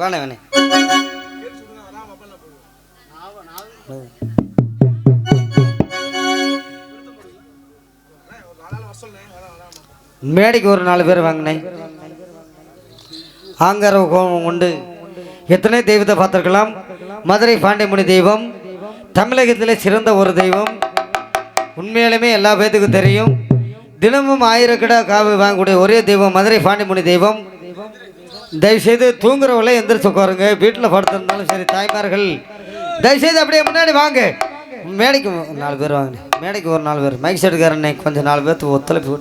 வேணே வேணே மேடைக்கு ஒரு நாலு பேர் வாங்கினேன். ஆங்கார கோபம் உண்டு. எத்தனை தெய்வத்தை பார்த்துருக்கலாம்? மதுரை பாண்டியமுனி தெய்வம் தமிழகத்தில் சிறந்த ஒரு தெய்வம். உண்மையாலுமே எல்லா பேத்துக்கும் தெரியும். தினமும் ஆயிரக்கடா காவி வாங்கக்கூடிய ஒரே தெய்வம் மதுரை பாண்டியமுனி தெய்வம். தயவுசெய்து தூங்குறவங்கள எந்திரிச்சு உட்காருங்க. வீட்டில் படுத்திருந்தாலும் சரி தாய்மார்கள். தயவுசெய்து அப்படியே முன்னாடி வாங்க. மேடைக்கு நாலு பேர் வாங்க. மேடைக்கு ஒரு நாலு பேர். மைக் செட்டுக்காரனே கொஞ்சம் நாலு பேர்த்துக்கு ஒத்துழைப்பு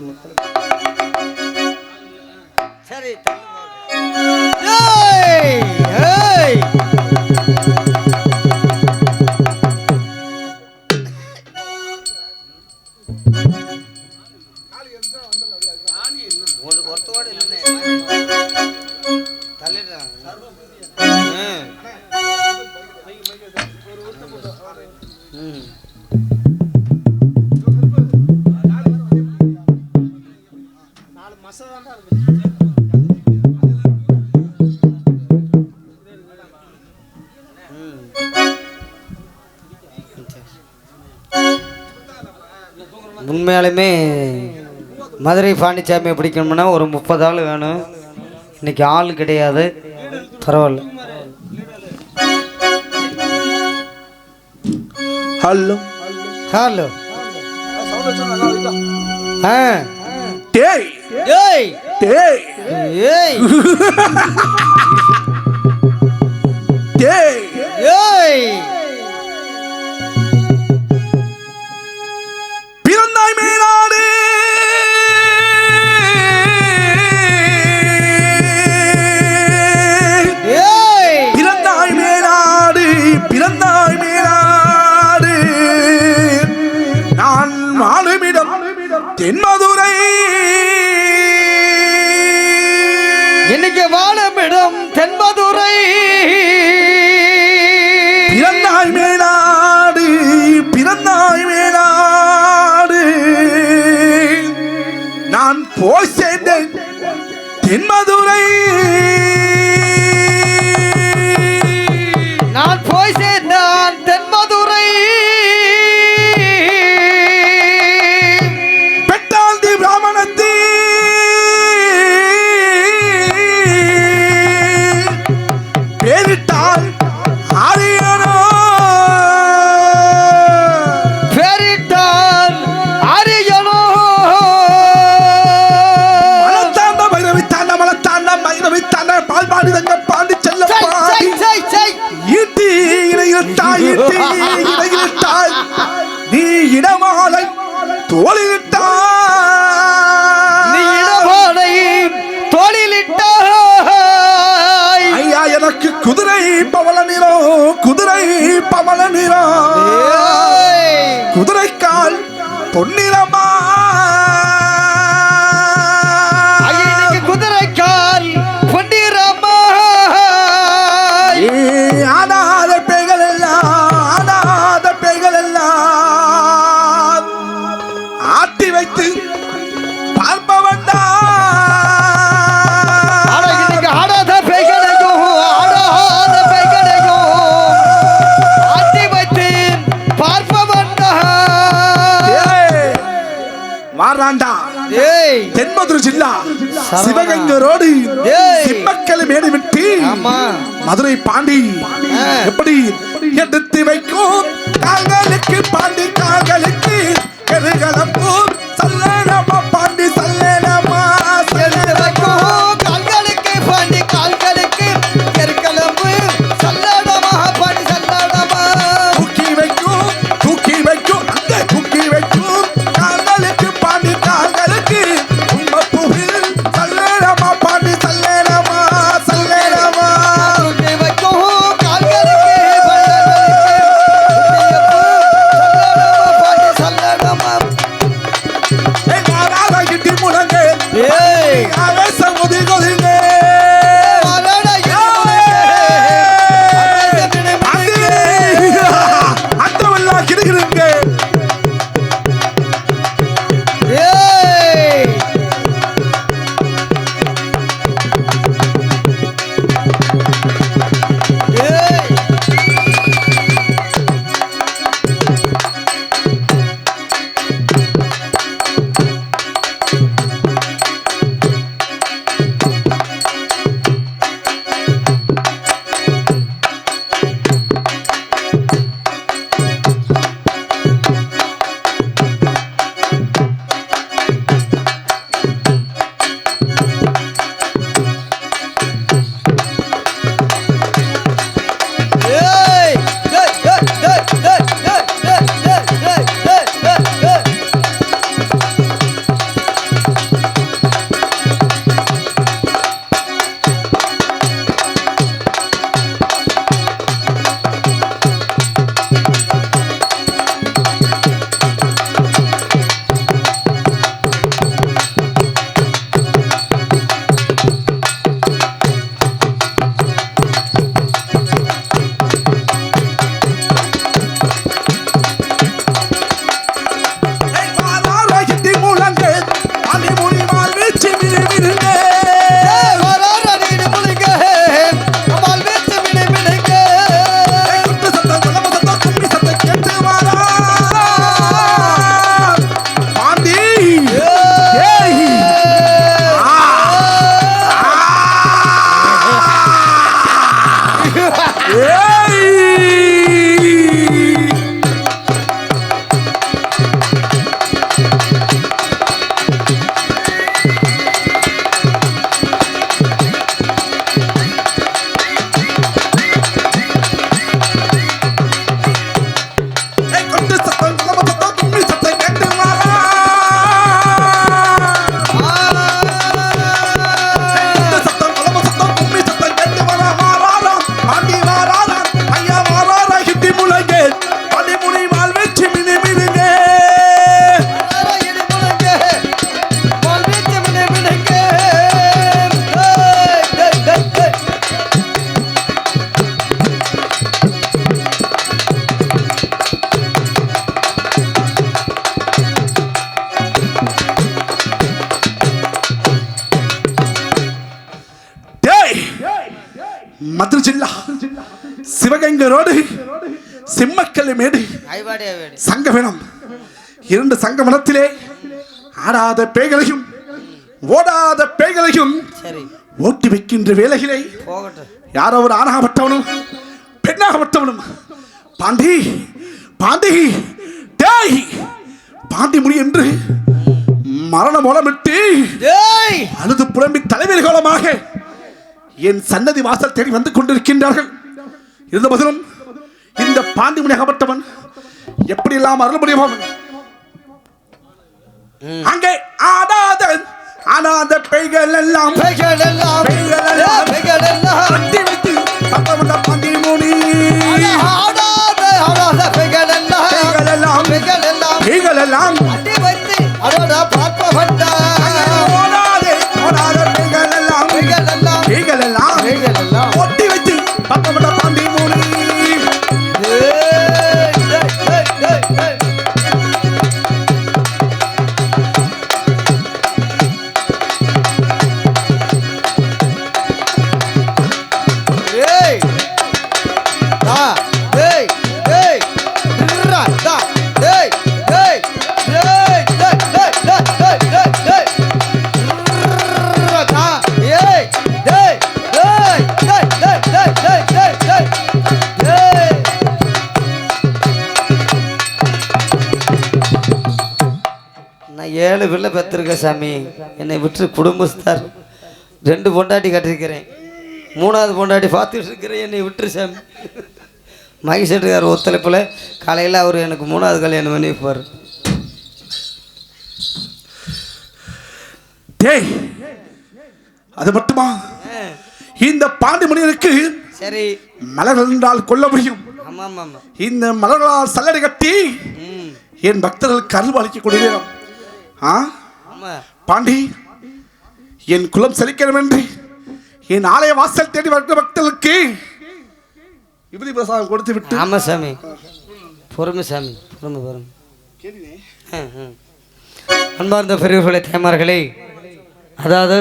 உண்மையாலுமே மதுரை பாண்டிச்சாமியை பிடிக்கணும்னா ஒரு முப்பது ஆள் வேணும். இன்னைக்கு ஆள் கிடையாது. பரவாயில்ல. ஹலோ. ஹலோ. ஆ. டேய். ஏய். டேய். ஏய். தென்மதுரை. இன்னைக்கு வாழமிடம் தென்மதுரை. பிறந்தாய் மேலாடு பிறந்தாய் மேலாடு. நான் போய் சேர்ந்தேன் தென்மதுரை. குதிரை பவள நிறம் குதிரை பவள நிறம். குதிரைக்கால் பொன்னிறமா தென்மதுரை ஜில்லா. சிவகங்கை ரோடு. சிம்மக்கலை மேடு விட்டு மதுரை பாண்டி. எப்படி எடுத்து வைக்கும் கால்களுக்கு பாண்டி சிவகங்கை ரோடு சிம்மக்கல்லி மேடு சங்கவனம். இரண்டு சங்கவனத்திலே ஆடாத பேய்களையும் ஓடாத பேய்களையும் ஓட்டி வைக்கின்ற வேலைகளை யாரோ ஒரு ஆணாகப்பட்டவனும் பெண்ணாகப்பட்டவனும் பாண்டி பாண்டி டேய் பாண்டி முடி என்று மரண மூலமிட்டு அழுது புலம்பி தலைவர் கோலமாக என் சன்னதி வாசல் தேடி வந்து கொண்டிருக்கின்றார்கள். இருந்த போதிலும் இந்த பாண்டி முனியாகப்பட்டவன் எப்படி எல்லாம் அருள் முடியும் அங்கே ஆடாத ஆடாத பெய்கள் எல்லாம் பெய்களெல்லாம் பெய்களெல்லாம் பெய்களெல்லாம். கட்டி வைத்து தத்தமண்ட பாண்டி முனி ஆடாத ஆடாத பெய்கள் எல்லாம் பெய்களெல்லாம். பெய்கள் எல்லாம் அடி வைத்து அதோட பார்ப்பவன்டா ஏழு பிள்ளை பெற்றிருக்கேன் சாமி. என்னை விட்டு குடும்பஸ்தார். ரெண்டு பொண்டாட்டி கட்டிருக்கிறேன். மூணாவது பொண்டாட்டி பார்த்துட்டு இருக்கிறேன். என்னை விட்டுரு சாமி. மகிழ்ச்சியார் ஒத்துழைப்பில் காலையில் அவர் எனக்கு மூணாவது கல்யாணம் பண்ணி வைப்பார். டேய் அது மட்டுமா? இந்த பாண்டி முனியனுக்கு சரி. மலர்கள் என்றால் கொல்ல முடியும். இந்த மலர்களால் சல்லடை கட்டி என் பக்தர்களுக்கு அருள் அளிக்கக்கூடிய ஆ? பாண்டி என் குலம் செழிக்கணும் என்று என் ஆலய வாசல் தேடி வருகிற பக்தர்களுக்கு விபதி பிரசாதம் கொடுத்து விட்டு ஆமாம் சாமி. பொறுமை சாமி. பொறுமை பொறுமை. அன்பார்ந்த பெரியவர்களே தேமார்களே அதாவது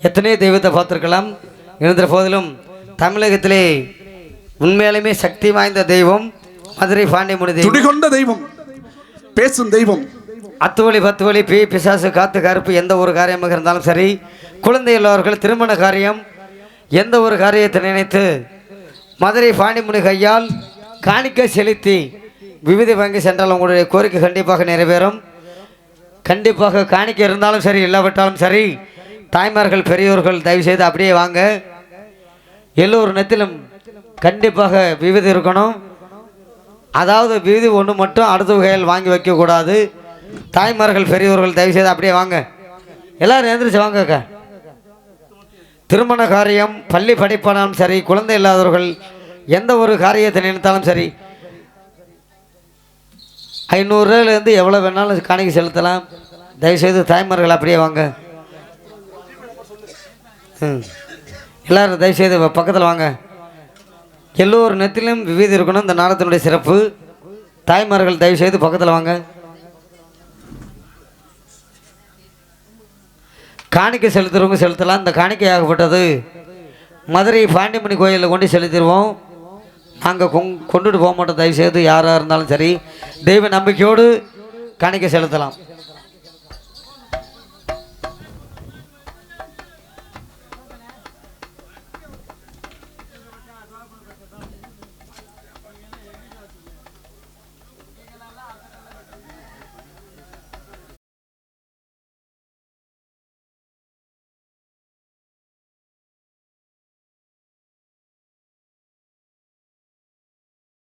எத்தனையோ தெய்வத்தை பார்த்துருக்கலாம். இருந்த போதிலும் தமிழகத்திலே உண்மையாலுமே சக்தி வாய்ந்த தெய்வம் மதுரை பாண்டியமுனி தெய்வம். துடிகொண்ட தெய்வம் பேசும் தெய்வம். அத்து வழி பத்து வழி பி பிசாசு காத்து கருப்பு எந்த ஒரு காரியமாக இருந்தாலும் சரி குழந்தை உள்ளவர்கள் திருமண காரியம் எந்த ஒரு காரியத்தை நினைத்து மதுரை பாண்டிமுனி கையால் காணிக்க செலுத்தி விவிதை வாங்கி சென்றால் உங்களுடைய கோரிக்கை கண்டிப்பாக நிறைவேறும். கண்டிப்பாக காணிக்க இருந்தாலும் சரி இல்லாவிட்டாலும் சரி தாய்மார்கள் பெரியோர்கள் தயவு செய்து அப்படியே வாங்க. எல்லோரு நேரத்திலும் கண்டிப்பாக விவிதை இருக்கணும். அதாவது விவிதி ஒன்று மட்டும் அடுத்த வகையில் வாங்கி வைக்கக்கூடாது. தாய்மார்கள் பெரியவர்கள் தயவு செய்து அப்படியே வாங்க. எல்லாரும் எழுந்திரிச்சு வாங்க அக்கா. திருமண காரியம் பள்ளி படிப்பானாலும் சரி குழந்தை இல்லாதவர்கள் எந்த ஒரு காரியத்தை நினைத்தாலும் சரி ஐநூறுரூவாயிலேருந்து எவ்வளோ வேணாலும் காணிக்கு செலுத்தலாம். தயவுசெய்து தாய்மார்கள் அப்படியே வாங்க. ம். எல்லாரும் தயவுசெய்து பக்கத்தில் வாங்க. எல்லோரு நேரத்திலும் விவிதி இருக்கணும். இந்த நாடத்தினுடைய சிறப்பு. தாய்மார்கள் தயவு செய்து பக்கத்தில் வாங்க. காணிக்கை செலுத்துகிறவங்க செலுத்தலாம். இந்த காணிக்கையாகப்பட்டது மதுரை பாண்டிமணி கோயிலில் கொண்டு செலுத்திடுவோம். நாங்கள் கொங் கொண்டுட்டு போக மாட்டோம். தயவு செய்து யாராக இருந்தாலும் சரி தெய்வ நம்பிக்கையோடு காணிக்கை செலுத்தலாம்.